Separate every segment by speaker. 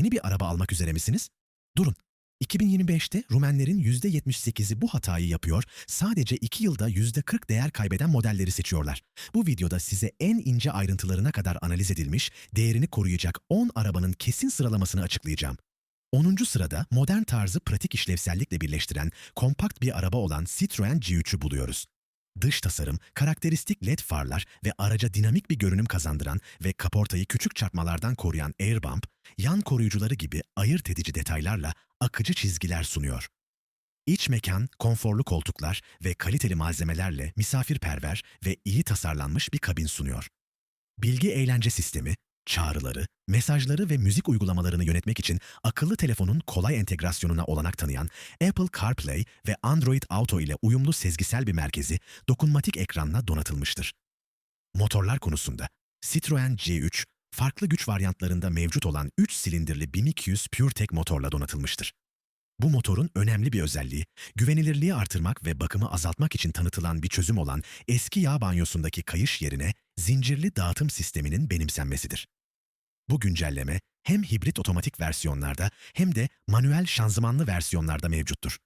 Speaker 1: Yeni bir araba almak üzere misiniz? Durun. 2025'te Rumenlerin %78'i bu hatayı yapıyor, sadece 2 yılda %40 değer kaybeden modelleri seçiyorlar. Bu videoda size en ince ayrıntılarına kadar analiz edilmiş, değerini koruyacak 10 arabanın kesin sıralamasını açıklayacağım. 10. sırada modern tarzı pratik işlevsellikle birleştiren kompakt bir araba olan Citroen G3'ü buluyoruz. Dış tasarım, karakteristik led farlar ve araca dinamik bir görünüm kazandıran ve kaportayı küçük çarpmalardan koruyan airbump, yan koruyucuları gibi ayırt edici detaylarla akıcı çizgiler sunuyor. İç mekan, konforlu koltuklar ve kaliteli malzemelerle misafirperver ve iyi tasarlanmış bir kabin sunuyor. Bilgi eğlence sistemi, çağrıları, mesajları ve müzik uygulamalarını yönetmek için akıllı telefonun kolay entegrasyonuna olanak tanıyan Apple CarPlay ve Android Auto ile uyumlu sezgisel bir merkezi dokunmatik ekranla donatılmıştır. Motorlar konusunda Citroen C3, farklı güç varyantlarında mevcut olan 3 silindirli 1200 PureTech motorla donatılmıştır. Bu motorun önemli bir özelliği, güvenilirliği artırmak ve bakımı azaltmak için tanıtılan bir çözüm olan eski yağ banyosundaki kayış yerine zincirli dağıtım sisteminin benimsenmesidir. Bu güncelleme hem hibrit otomatik versiyonlarda hem de manuel şanzımanlı versiyonlarda mevcuttur.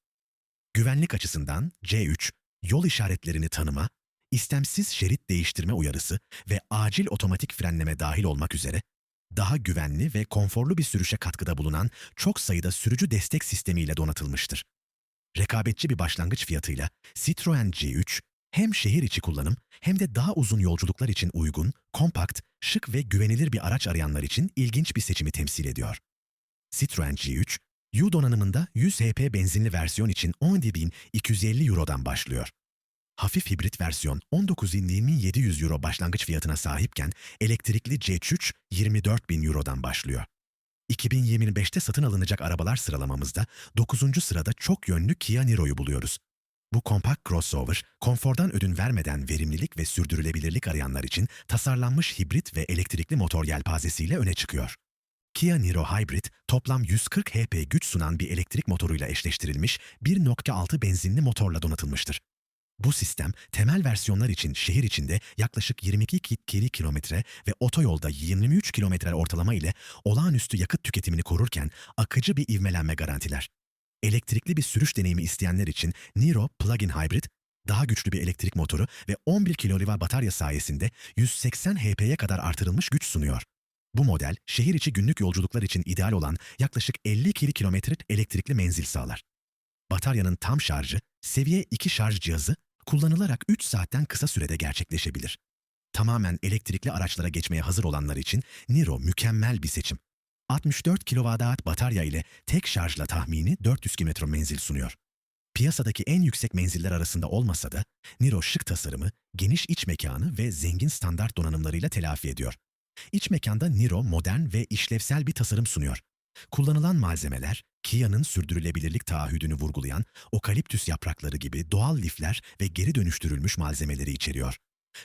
Speaker 1: Güvenlik açısından C3, yol işaretlerini tanıma, istemsiz şerit değiştirme uyarısı ve acil otomatik frenleme dahil olmak üzere daha güvenli ve konforlu bir sürüşe katkıda bulunan çok sayıda sürücü destek sistemiyle donatılmıştır. Rekabetçi bir başlangıç fiyatıyla Citroen C3 hem şehir içi kullanım hem de daha uzun yolculuklar için uygun, kompakt, şık ve güvenilir bir araç arayanlar için ilginç bir seçimi temsil ediyor. Citroen G3, U donanımında 100 HP benzinli versiyon için 10.250 Euro'dan başlıyor. Hafif hibrit versiyon 19.700 Euro başlangıç fiyatına sahipken elektrikli C3 24.000 Euro'dan başlıyor. 2025'te satın alınacak arabalar sıralamamızda 9. sırada çok yönlü Kia Niro'yu buluyoruz. Bu kompakt crossover, konfordan ödün vermeden verimlilik ve sürdürülebilirlik arayanlar için tasarlanmış hibrit ve elektrikli motor yelpazesiyle öne çıkıyor. Kia Niro Hybrid, toplam 140 HP güç sunan bir elektrik motoruyla eşleştirilmiş 1.6 benzinli motorla donatılmıştır. Bu sistem temel versiyonlar için şehir içinde yaklaşık 22 kili kilometre ve otoyolda 23 kilometre ortalama ile olağanüstü yakıt tüketimini korurken akıcı bir ivmelenme garantiler. Elektrikli bir sürüş deneyimi isteyenler için Niro Plug-in Hybrid, daha güçlü bir elektrik motoru ve 11 kilolivar batarya sayesinde 180 HP'ye kadar artırılmış güç sunuyor. Bu model, şehir içi günlük yolculuklar için ideal olan yaklaşık 50 kilometrelik elektrikli menzil sağlar. Bataryanın tam şarjı, seviye 2 şarj cihazı kullanılarak 3 saatten kısa sürede gerçekleşebilir. Tamamen elektrikli araçlara geçmeye hazır olanlar için Niro mükemmel bir seçim. 64 kWh batarya ile tek şarjla tahmini 400 km menzil sunuyor. Piyasadaki en yüksek menziller arasında olmasa da Niro şık tasarımı, geniş iç mekanı ve zengin standart donanımlarıyla telafi ediyor. İç mekanda Niro modern ve işlevsel bir tasarım sunuyor. Kullanılan malzemeler, Kia'nın sürdürülebilirlik taahhüdünü vurgulayan okaliptüs yaprakları gibi doğal lifler ve geri dönüştürülmüş malzemeleri içeriyor.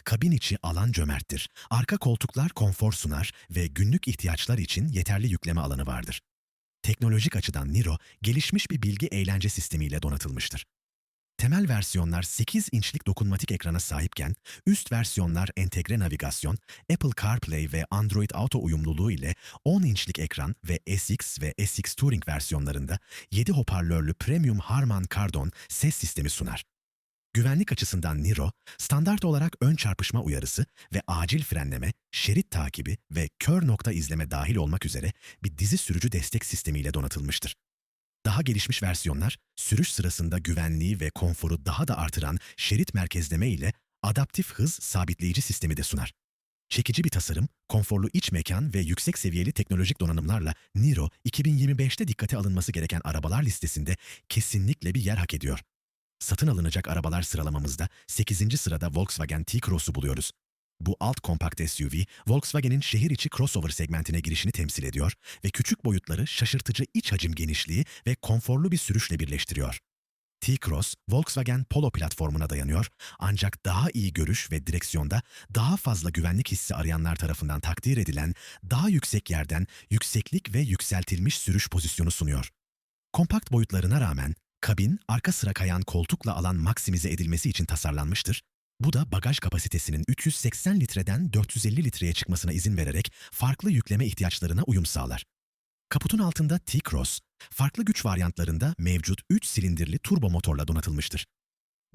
Speaker 1: Kabin içi alan cömerttir. Arka koltuklar konfor sunar ve günlük ihtiyaçlar için yeterli yükleme alanı vardır. Teknolojik açıdan Niro, gelişmiş bir bilgi eğlence sistemiyle donatılmıştır. Temel versiyonlar 8 inçlik dokunmatik ekrana sahipken, üst versiyonlar entegre navigasyon, Apple CarPlay ve Android Auto uyumluluğu ile 10 inçlik ekran ve SX ve SX Touring versiyonlarında 7 hoparlörlü Premium Harman Kardon ses sistemi sunar. Güvenlik açısından Niro, standart olarak ön çarpışma uyarısı ve acil frenleme, şerit takibi ve kör nokta izleme dahil olmak üzere bir dizi sürücü destek sistemiyle donatılmıştır. Daha gelişmiş versiyonlar, sürüş sırasında güvenliği ve konforu daha da artıran şerit merkezleme ile adaptif hız sabitleyici sistemi de sunar. Çekici bir tasarım, konforlu iç mekan ve yüksek seviyeli teknolojik donanımlarla Niro 2025'te dikkate alınması gereken arabalar listesinde kesinlikle bir yer hak ediyor. Satın alınacak arabalar sıralamamızda 8. sırada Volkswagen T-Cross'u buluyoruz. Bu alt kompakt SUV, Volkswagen'in şehir içi crossover segmentine girişini temsil ediyor ve küçük boyutları şaşırtıcı iç hacim genişliği ve konforlu bir sürüşle birleştiriyor. T-Cross, Volkswagen Polo platformuna dayanıyor ancak daha iyi görüş ve direksiyonda daha fazla güvenlik hissi arayanlar tarafından takdir edilen daha yüksek yerden yükseklik ve yükseltilmiş sürüş pozisyonu sunuyor. Kompakt boyutlarına rağmen kabin arka sıra kayan koltukla alan maksimize edilmesi için tasarlanmıştır bu da bagaj kapasitesinin 380 litreden 450 litreye çıkmasına izin vererek farklı yükleme ihtiyaçlarına uyum sağlar. Kaputun altında T-Cross, farklı güç varyantlarında mevcut 3 silindirli turbo motorla donatılmıştır.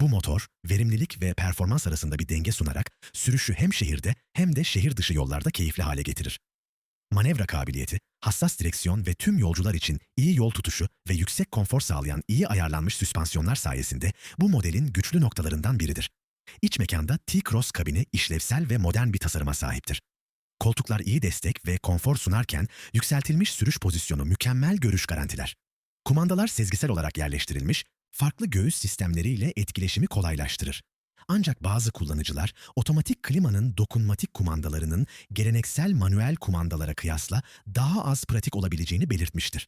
Speaker 1: Bu motor, verimlilik ve performans arasında bir denge sunarak sürüşü hem şehirde hem de şehir dışı yollarda keyifli hale getirir. Manevra kabiliyeti, hassas direksiyon ve tüm yolcular için iyi yol tutuşu ve yüksek konfor sağlayan iyi ayarlanmış süspansiyonlar sayesinde bu modelin güçlü noktalarından biridir. İç mekanda T-Cross kabini işlevsel ve modern bir tasarıma sahiptir. Koltuklar iyi destek ve konfor sunarken yükseltilmiş sürüş pozisyonu mükemmel görüş garantiler. Kumandalar sezgisel olarak yerleştirilmiş, farklı göğüs sistemleriyle etkileşimi kolaylaştırır. Ancak bazı kullanıcılar otomatik klimanın dokunmatik kumandalarının geleneksel manuel kumandalara kıyasla daha az pratik olabileceğini belirtmiştir.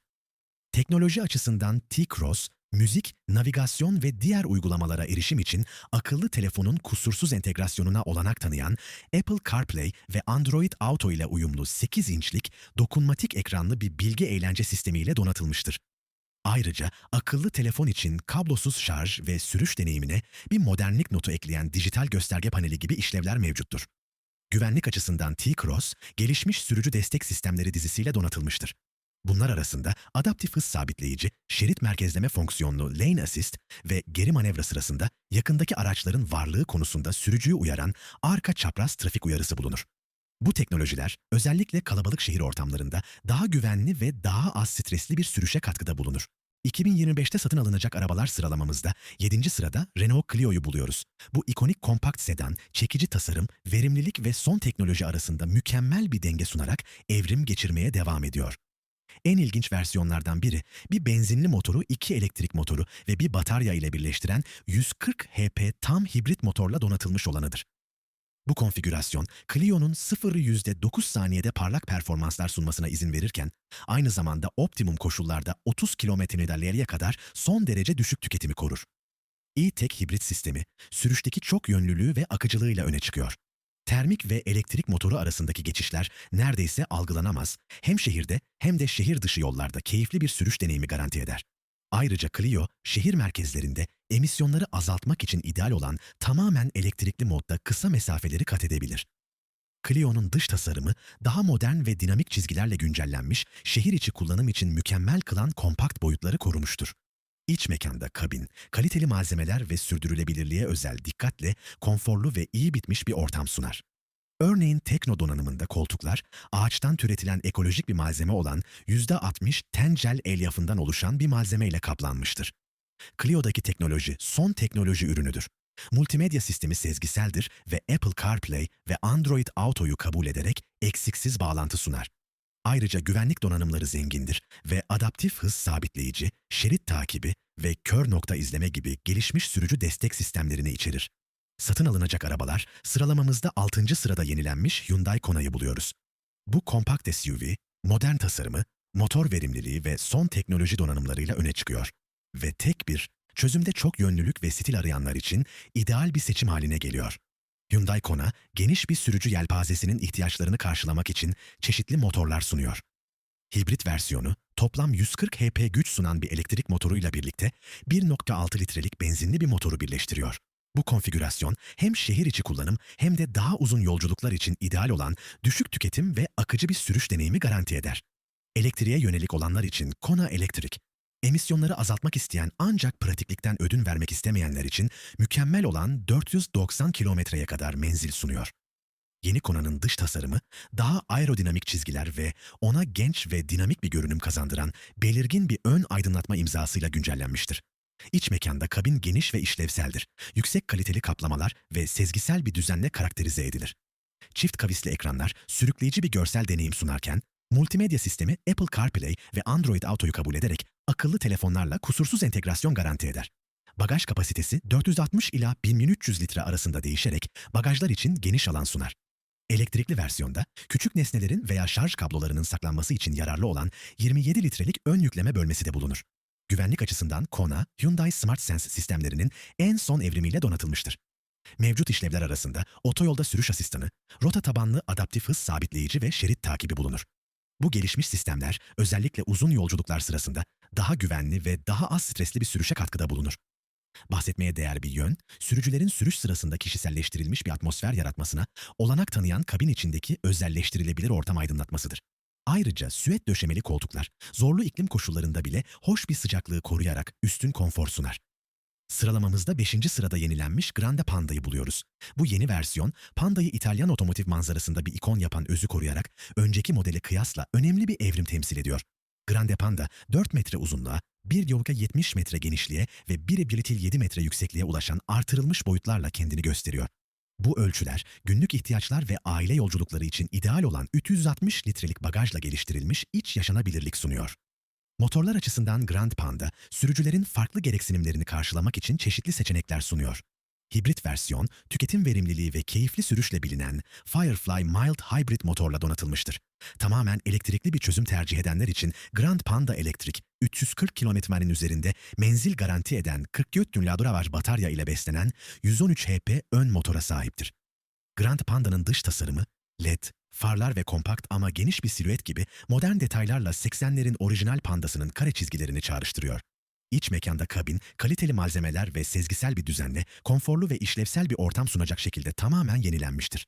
Speaker 1: Teknoloji açısından T-Cross, müzik, navigasyon ve diğer uygulamalara erişim için akıllı telefonun kusursuz entegrasyonuna olanak tanıyan Apple CarPlay ve Android Auto ile uyumlu 8 inçlik dokunmatik ekranlı bir bilgi eğlence sistemiyle donatılmıştır. Ayrıca akıllı telefon için kablosuz şarj ve sürüş deneyimine bir modernlik notu ekleyen dijital gösterge paneli gibi işlevler mevcuttur. Güvenlik açısından T-Cross, gelişmiş sürücü destek sistemleri dizisiyle donatılmıştır. Bunlar arasında adaptif hız sabitleyici, şerit merkezleme fonksiyonlu Lane Assist ve geri manevra sırasında yakındaki araçların varlığı konusunda sürücüyü uyaran arka çapraz trafik uyarısı bulunur. Bu teknolojiler özellikle kalabalık şehir ortamlarında daha güvenli ve daha az stresli bir sürüşe katkıda bulunur. 2025'te satın alınacak arabalar sıralamamızda 7. sırada Renault Clio'yu buluyoruz. Bu ikonik kompakt sedan, çekici tasarım, verimlilik ve son teknoloji arasında mükemmel bir denge sunarak evrim geçirmeye devam ediyor. En ilginç versiyonlardan biri, bir benzinli motoru, iki elektrik motoru ve bir batarya ile birleştiren 140 HP tam hibrit motorla donatılmış olanıdır. Bu konfigürasyon, Clio'nun 0'ı %9 saniyede parlak performanslar sunmasına izin verirken, aynı zamanda optimum koşullarda 30 km/d'ye kadar son derece düşük tüketimi korur. E-Tech hibrit sistemi, sürüşteki çok yönlülüğü ve akıcılığıyla öne çıkıyor. Termik ve elektrik motoru arasındaki geçişler neredeyse algılanamaz, hem şehirde hem de şehir dışı yollarda keyifli bir sürüş deneyimi garanti eder. Ayrıca Clio, şehir merkezlerinde emisyonları azaltmak için ideal olan tamamen elektrikli modda kısa mesafeleri kat edebilir. Clio'nun dış tasarımı daha modern ve dinamik çizgilerle güncellenmiş, şehir içi kullanım için mükemmel kılan kompakt boyutları korumuştur. İç mekanda kabin, kaliteli malzemeler ve sürdürülebilirliğe özel dikkatle konforlu ve iyi bitmiş bir ortam sunar. Örneğin tekno donanımında koltuklar, ağaçtan türetilen ekolojik bir malzeme olan %60 tencel elyafından oluşan bir malzemeyle kaplanmıştır. Clio'daki teknoloji son teknoloji ürünüdür. Multimedya sistemi sezgiseldir ve Apple CarPlay ve Android Auto'yu kabul ederek eksiksiz bağlantı sunar. Ayrıca güvenlik donanımları zengindir ve adaptif hız sabitleyici, şerit takibi ve kör nokta izleme gibi gelişmiş sürücü destek sistemlerini içerir. Satın alınacak arabalar sıralamamızda 6. sırada yenilenmiş Hyundai Kona'yı buluyoruz. Bu kompakt SUV, modern tasarımı, motor verimliliği ve son teknoloji donanımlarıyla öne çıkıyor. Ve tek bir, çözümde çok yönlülük ve stil arayanlar için ideal bir seçim haline geliyor. Hyundai Kona, geniş bir sürücü yelpazesinin ihtiyaçlarını karşılamak için çeşitli motorlar sunuyor. Hibrit versiyonu, toplam 140 HP güç sunan bir elektrik motoruyla birlikte 1.6 litrelik benzinli bir motoru birleştiriyor. Bu konfigürasyon hem şehir içi kullanım hem de daha uzun yolculuklar için ideal olan düşük tüketim ve akıcı bir sürüş deneyimi garanti eder. Elektriğe yönelik olanlar için Kona Elektrik, emisyonları azaltmak isteyen ancak pratiklikten ödün vermek istemeyenler için mükemmel olan 490 kilometreye kadar menzil sunuyor. Yeni Kona'nın dış tasarımı daha aerodinamik çizgiler ve ona genç ve dinamik bir görünüm kazandıran belirgin bir ön aydınlatma imzasıyla güncellenmiştir. İç mekanda kabin geniş ve işlevseldir. Yüksek kaliteli kaplamalar ve sezgisel bir düzenle karakterize edilir. Çift kavisli ekranlar sürükleyici bir görsel deneyim sunarken, multimedya sistemi Apple CarPlay ve Android Auto'yu kabul ederek akıllı telefonlarla kusursuz entegrasyon garanti eder. Bagaj kapasitesi 460 ila 1300 litre arasında değişerek bagajlar için geniş alan sunar. Elektrikli versiyonda küçük nesnelerin veya şarj kablolarının saklanması için yararlı olan 27 litrelik ön yükleme bölmesi de bulunur. Güvenlik açısından Kona, Hyundai Smart Sense sistemlerinin en son evrimiyle donatılmıştır. Mevcut işlevler arasında otoyolda sürüş asistanı, rota tabanlı adaptif hız sabitleyici ve şerit takibi bulunur. Bu gelişmiş sistemler özellikle uzun yolculuklar sırasında daha güvenli ve daha az stresli bir sürüşe katkıda bulunur. Bahsetmeye değer bir yön, sürücülerin sürüş sırasında kişiselleştirilmiş bir atmosfer yaratmasına olanak tanıyan kabin içindeki özelleştirilebilir ortam aydınlatmasıdır. Ayrıca süet döşemeli koltuklar, zorlu iklim koşullarında bile hoş bir sıcaklığı koruyarak üstün konfor sunar. Sıralamamızda 5. sırada yenilenmiş Grande Panda'yı buluyoruz. Bu yeni versiyon, Panda'yı İtalyan otomotiv manzarasında bir ikon yapan özü koruyarak önceki modele kıyasla önemli bir evrim temsil ediyor. Grande Panda 4 metre uzunluğa, 1,70 metre genişliğe ve 1,7 metre yüksekliğe ulaşan artırılmış boyutlarla kendini gösteriyor. Bu ölçüler günlük ihtiyaçlar ve aile yolculukları için ideal olan 360 litrelik bagajla geliştirilmiş iç yaşanabilirlik sunuyor. Motorlar açısından Grand Panda, sürücülerin farklı gereksinimlerini karşılamak için çeşitli seçenekler sunuyor. Hibrit versiyon, tüketim verimliliği ve keyifli sürüşle bilinen Firefly Mild Hybrid motorla donatılmıştır. Tamamen elektrikli bir çözüm tercih edenler için Grand Panda Elektrik, 340 kilometrenin üzerinde menzil garanti eden 44 kWh batarya ile beslenen 113 HP ön motora sahiptir. Grand Panda'nın dış tasarımı, LED, farlar ve kompakt ama geniş bir silüet gibi modern detaylarla 80'lerin orijinal pandasının kare çizgilerini çağrıştırıyor. İç mekanda kabin, kaliteli malzemeler ve sezgisel bir düzenle konforlu ve işlevsel bir ortam sunacak şekilde tamamen yenilenmiştir.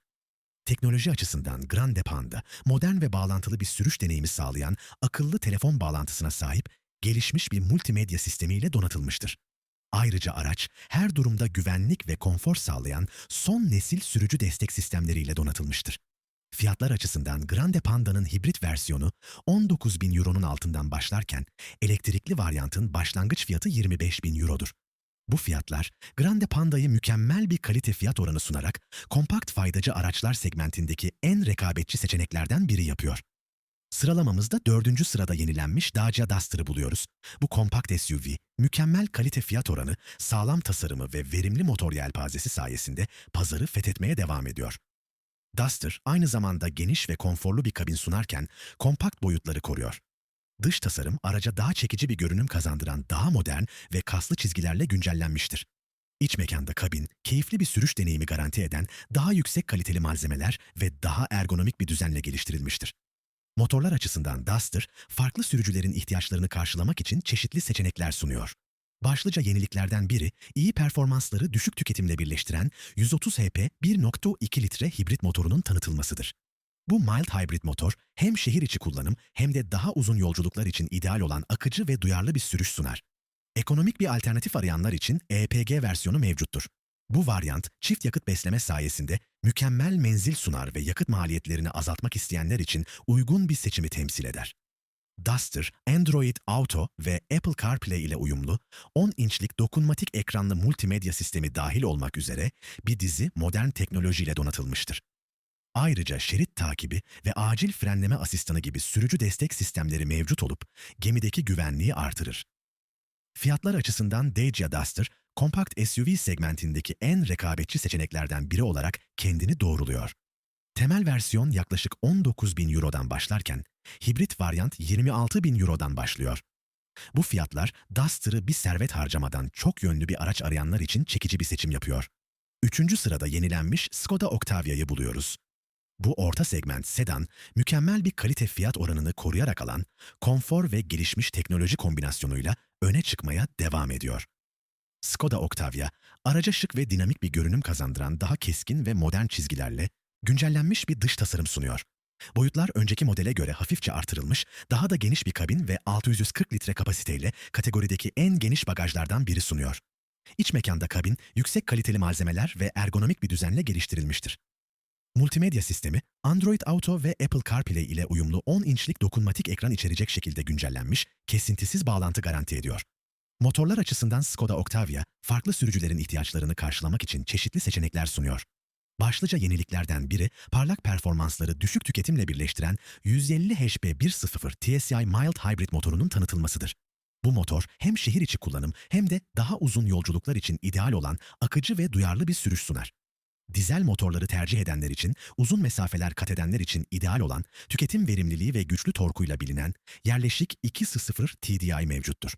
Speaker 1: Teknoloji açısından Grande Panda, modern ve bağlantılı bir sürüş deneyimi sağlayan akıllı telefon bağlantısına sahip gelişmiş bir multimedya sistemiyle donatılmıştır. Ayrıca araç her durumda güvenlik ve konfor sağlayan son nesil sürücü destek sistemleriyle donatılmıştır. Fiyatlar açısından Grande Panda'nın hibrit versiyonu 19 bin euronun altından başlarken elektrikli varyantın başlangıç fiyatı 25 bin eurodur. Bu fiyatlar Grande Panda'yı mükemmel bir kalite fiyat oranı sunarak kompakt faydacı araçlar segmentindeki en rekabetçi seçeneklerden biri yapıyor. Sıralamamızda dördüncü sırada yenilenmiş Dacia Duster'ı buluyoruz. Bu kompakt SUV, mükemmel kalite fiyat oranı, sağlam tasarımı ve verimli motor yelpazesi sayesinde pazarı fethetmeye devam ediyor. Duster aynı zamanda geniş ve konforlu bir kabin sunarken kompakt boyutları koruyor. Dış tasarım araca daha çekici bir görünüm kazandıran daha modern ve kaslı çizgilerle güncellenmiştir. İç mekanda kabin, keyifli bir sürüş deneyimi garanti eden daha yüksek kaliteli malzemeler ve daha ergonomik bir düzenle geliştirilmiştir. Motorlar açısından Duster, farklı sürücülerin ihtiyaçlarını karşılamak için çeşitli seçenekler sunuyor. Başlıca yeniliklerden biri, iyi performansları düşük tüketimle birleştiren 130 HP 1.2 litre hibrit motorunun tanıtılmasıdır. Bu mild hybrid motor hem şehir içi kullanım hem de daha uzun yolculuklar için ideal olan akıcı ve duyarlı bir sürüş sunar. Ekonomik bir alternatif arayanlar için EPG versiyonu mevcuttur. Bu varyant çift yakıt besleme sayesinde mükemmel menzil sunar ve yakıt maliyetlerini azaltmak isteyenler için uygun bir seçimi temsil eder. Duster, Android Auto ve Apple CarPlay ile uyumlu 10 inçlik dokunmatik ekranlı multimedya sistemi dahil olmak üzere bir dizi modern teknolojiyle donatılmıştır. Ayrıca şerit takibi ve acil frenleme asistanı gibi sürücü destek sistemleri mevcut olup gemideki güvenliği artırır. Fiyatlar açısından Dacia Duster, kompakt SUV segmentindeki en rekabetçi seçeneklerden biri olarak kendini doğruluyor. Temel versiyon yaklaşık 19 bin Euro'dan başlarken, hibrit varyant 26 bin Euro'dan başlıyor. Bu fiyatlar Duster'ı bir servet harcamadan çok yönlü bir araç arayanlar için çekici bir seçim yapıyor. Üçüncü sırada yenilenmiş Skoda Octavia'yı buluyoruz. Bu orta segment sedan, mükemmel bir kalite fiyat oranını koruyarak alan, konfor ve gelişmiş teknoloji kombinasyonuyla öne çıkmaya devam ediyor. Skoda Octavia, araca şık ve dinamik bir görünüm kazandıran daha keskin ve modern çizgilerle güncellenmiş bir dış tasarım sunuyor. Boyutlar önceki modele göre hafifçe artırılmış, daha da geniş bir kabin ve 640 litre kapasiteyle kategorideki en geniş bagajlardan biri sunuyor. İç mekanda kabin, yüksek kaliteli malzemeler ve ergonomik bir düzenle geliştirilmiştir. Multimedya sistemi, Android Auto ve Apple CarPlay ile uyumlu 10 inçlik dokunmatik ekran içerecek şekilde güncellenmiş, kesintisiz bağlantı garanti ediyor. Motorlar açısından Skoda Octavia, farklı sürücülerin ihtiyaçlarını karşılamak için çeşitli seçenekler sunuyor. Başlıca yeniliklerden biri, parlak performansları düşük tüketimle birleştiren 150 HP 1.0 TSI Mild Hybrid motorunun tanıtılmasıdır. Bu motor hem şehir içi kullanım hem de daha uzun yolculuklar için ideal olan akıcı ve duyarlı bir sürüş sunar. Dizel motorları tercih edenler için, uzun mesafeler kat edenler için ideal olan, tüketim verimliliği ve güçlü torkuyla bilinen yerleşik 2.0 TDI mevcuttur.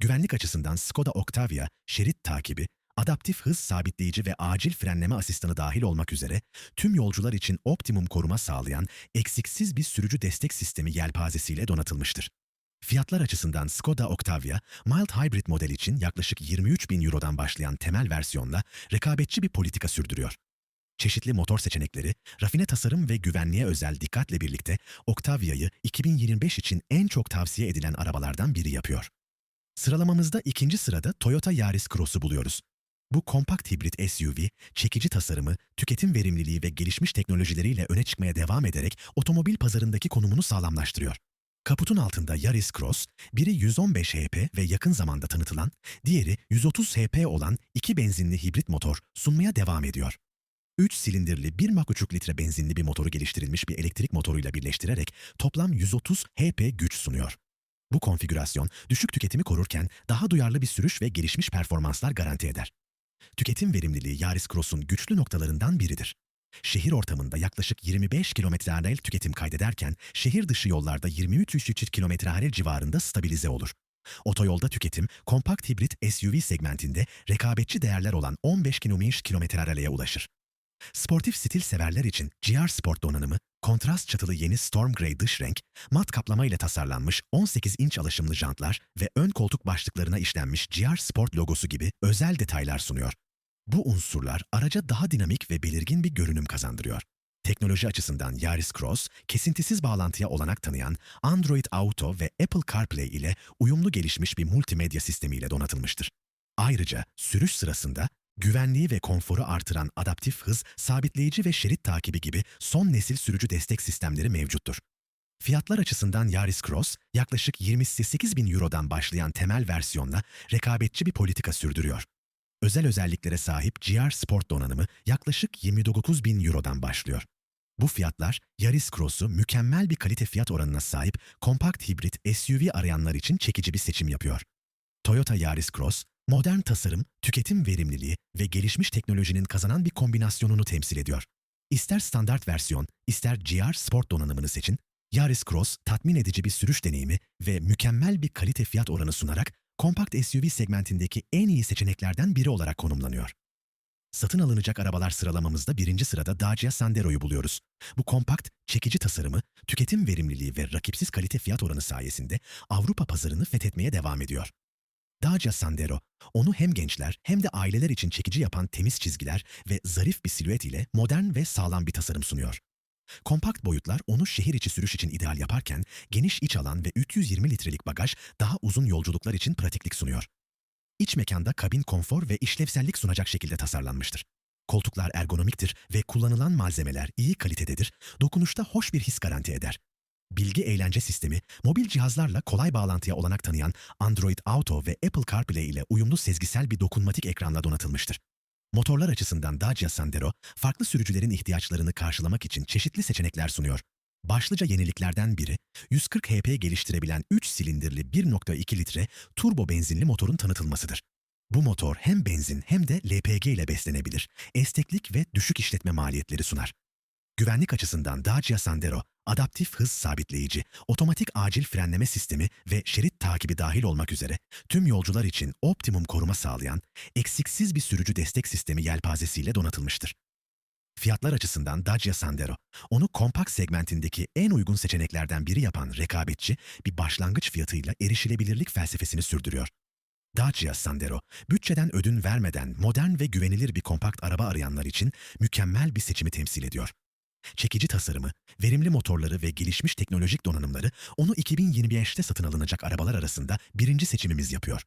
Speaker 1: Güvenlik açısından Skoda Octavia, şerit takibi, adaptif hız sabitleyici ve acil frenleme asistanı dahil olmak üzere tüm yolcular için optimum koruma sağlayan eksiksiz bir sürücü destek sistemi yelpazesiyle donatılmıştır. Fiyatlar açısından Skoda Octavia, mild hybrid model için yaklaşık 23 bin Euro'dan başlayan temel versiyonla rekabetçi bir politika sürdürüyor. Çeşitli motor seçenekleri, rafine tasarım ve güvenliğe özel dikkatle birlikte Octavia'yı 2025 için en çok tavsiye edilen arabalardan biri yapıyor. Sıralamamızda ikinci sırada Toyota Yaris Cross'u buluyoruz. Bu kompakt hibrit SUV, çekici tasarımı, tüketim verimliliği ve gelişmiş teknolojileriyle öne çıkmaya devam ederek otomobil pazarındaki konumunu sağlamlaştırıyor. Kaputun altında Yaris Cross, biri 115 HP ve yakın zamanda tanıtılan, diğeri 130 HP olan iki benzinli hibrit motor sunmaya devam ediyor. 3 silindirli 1,5 litre benzinli bir motoru geliştirilmiş bir elektrik motoruyla birleştirerek toplam 130 HP güç sunuyor. Bu konfigürasyon düşük tüketimi korurken daha duyarlı bir sürüş ve gelişmiş performanslar garanti eder. Tüketim verimliliği Yaris Cross'un güçlü noktalarından biridir. Şehir ortamında yaklaşık 25 km/h tüketim kaydederken şehir dışı yollarda 23-33 km/h civarında stabilize olur. Otoyolda tüketim kompakt hibrit SUV segmentinde rekabetçi değerler olan 15 km/h'ye ulaşır. Sportif stil severler için GR Sport donanımı, kontrast çatılı yeni Storm Grey dış renk, mat kaplama ile tasarlanmış 18 inç alaşımlı jantlar ve ön koltuk başlıklarına işlenmiş GR Sport logosu gibi özel detaylar sunuyor. Bu unsurlar araca daha dinamik ve belirgin bir görünüm kazandırıyor. Teknoloji açısından Yaris Cross, kesintisiz bağlantıya olanak tanıyan Android Auto ve Apple CarPlay ile uyumlu gelişmiş bir multimedya sistemiyle donatılmıştır. Ayrıca sürüş sırasında güvenliği ve konforu artıran adaptif hız, sabitleyici ve şerit takibi gibi son nesil sürücü destek sistemleri mevcuttur. Fiyatlar açısından Yaris Cross, yaklaşık 28 bin Euro'dan başlayan temel versiyonla rekabetçi bir politika sürdürüyor. Özel özelliklere sahip GR Sport donanımı yaklaşık 29 bin Euro'dan başlıyor. Bu fiyatlar Yaris Cross'u mükemmel bir kalite fiyat oranına sahip kompakt hibrit SUV arayanlar için çekici bir seçim yapıyor. Toyota Yaris Cross, modern tasarım, tüketim verimliliği ve gelişmiş teknolojinin kazanan bir kombinasyonunu temsil ediyor. İster standart versiyon, ister GR Sport donanımını seçin, Yaris Cross tatmin edici bir sürüş deneyimi ve mükemmel bir kalite fiyat oranı sunarak kompakt SUV segmentindeki en iyi seçeneklerden biri olarak konumlanıyor. Satın alınacak arabalar sıralamamızda birinci sırada Dacia Sandero'yu buluyoruz. Bu kompakt, çekici tasarımı, tüketim verimliliği ve rakipsiz kalite fiyat oranı sayesinde Avrupa pazarını fethetmeye devam ediyor. Dacia Sandero, onu hem gençler hem de aileler için çekici yapan temiz çizgiler ve zarif bir silüet ile modern ve sağlam bir tasarım sunuyor. Kompakt boyutlar onu şehir içi sürüş için ideal yaparken geniş iç alan ve 320 litrelik bagaj daha uzun yolculuklar için pratiklik sunuyor. İç mekanda kabin konfor ve işlevsellik sunacak şekilde tasarlanmıştır. Koltuklar ergonomiktir ve kullanılan malzemeler iyi kalitededir, dokunuşta hoş bir his garanti eder. Bilgi eğlence sistemi, mobil cihazlarla kolay bağlantıya olanak tanıyan Android Auto ve Apple CarPlay ile uyumlu sezgisel bir dokunmatik ekranla donatılmıştır. Motorlar açısından Dacia Sandero, farklı sürücülerin ihtiyaçlarını karşılamak için çeşitli seçenekler sunuyor. Başlıca yeniliklerden biri, 140 HP geliştirebilen 3 silindirli 1.2 litre turbo benzinli motorun tanıtılmasıdır. Bu motor hem benzin hem de LPG ile beslenebilir, esneklik ve düşük işletme maliyetleri sunar. Güvenlik açısından Dacia Sandero, adaptif hız sabitleyici, otomatik acil frenleme sistemi ve şerit takibi dahil olmak üzere tüm yolcular için optimum koruma sağlayan, eksiksiz bir sürücü destek sistemi yelpazesiyle donatılmıştır. Fiyatlar açısından Dacia Sandero, onu kompakt segmentindeki en uygun seçeneklerden biri yapan rekabetçi bir başlangıç fiyatıyla erişilebilirlik felsefesini sürdürüyor. Dacia Sandero, bütçeden ödün vermeden modern ve güvenilir bir kompakt araba arayanlar için mükemmel bir seçimi temsil ediyor. Çekici tasarımı, verimli motorları ve gelişmiş teknolojik donanımları onu 2025'te satın alınacak arabalar arasında birinci seçimimiz yapıyor.